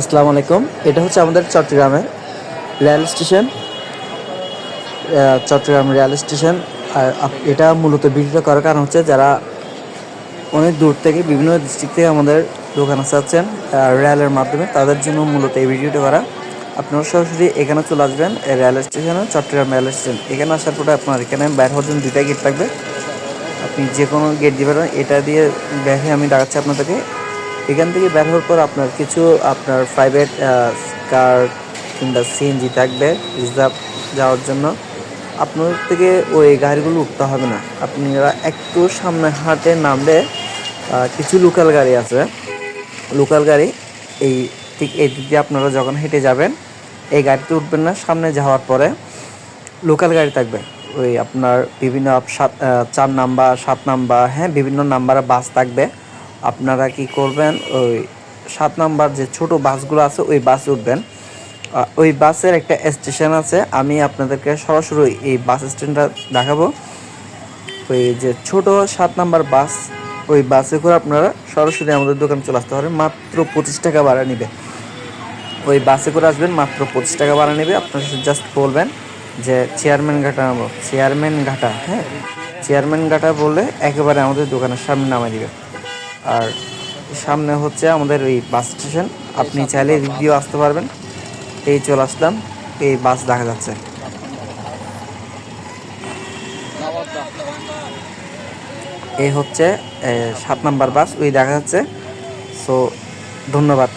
আসসালামু আলাইকুম। এটা হচ্ছে আমাদের চট্টগ্রামের rail station. Chattogram rail station. আর এটা মূলত ভিডিওটা করার কারণ হচ্ছে যারা অনেক দূর থেকে বিভিন্ন ডিস্ট্রিক্ট থেকে আমাদের দোকানে চাচ্ছেন রেলের মাধ্যমে, তাদের জন্য মূলত এই ভিডিওটা করা। আপনারা সরাসরি এখানে চলে আসবেন রেল স্টেশনে, চট্টগ্রাম রেল স্টেশন। এখানে আসার পরে আপনার এখানে বাইর হওয়ার জন্য দুইটা গেট থাকবে আপনি যে কোনো গেট দিবেন এটা দিয়ে দেখে আমি দেখাচ্ছি আপনাদেরকে। এখান থেকে বের হওয়ার পর আপনার কিছু আপনার প্রাইভেট কার কিংবা সিএনজি থাকবে রিজার্ভ যাওয়ার জন্য। আপনার থেকে ওই গাড়িগুলো উঠতে হবে না। আপনারা একটু সামনে হাটে নামলে কিছু লোকাল গাড়ি আছে। লোকাল গাড়ি, এই ঠিক এই দিক দিয়ে আপনারা যখন হেঁটে যাবেন, এই গাড়িতে উঠবেন না, সামনে যাওয়ার পরে লোকাল গাড়ি থাকবে। ওই আপনার বিভিন্ন সাত চার নাম্বার, সাত নাম্বার হ্যাঁ বিভিন্ন নাম্বারে বাস থাকবে। আপনারা কি করবেন? ওই সাত নাম্বার যে ছোট বাসগুলো আছে, ওই বাসে উঠবেন। ওই বাসের একটা স্টেশন আছে। আমি আপনাদেরকে সরাসরি এই বাস স্ট্যান্ডটা দেখাবো। ওই যে ছোট সাত নাম্বার বাস, ওই বাসে করে আপনারা সরাসরি আমাদের দোকানে চলে আসতে পারেন মাত্র পঁচিশ টাকা ভাড়া নেবে। ওই বাসে করে আসবেন, মাত্র পঁচিশ টাকা ভাড়া নেবে। আপনারা জাস্ট বলবেন যে, চেয়ারম্যান ঘাটা নামো। চেয়ারম্যান ঘাটা হ্যাঁ? চেয়ারম্যান ঘাটা বলে একেবারে আমাদের দোকানের সামনে নামাই দিবে। আর সামনে হচ্ছে আমাদের ওই বাস স্টেশন। আপনি চাইলে এদিক দিয়েও আসতে পারবেন। এই চলে আসলাম। এই বাস দেখা যাচ্ছে। এই হচ্ছে সাত নাম্বার বাস। ওই দেখা যাচ্ছে। সো ধন্যবাদ।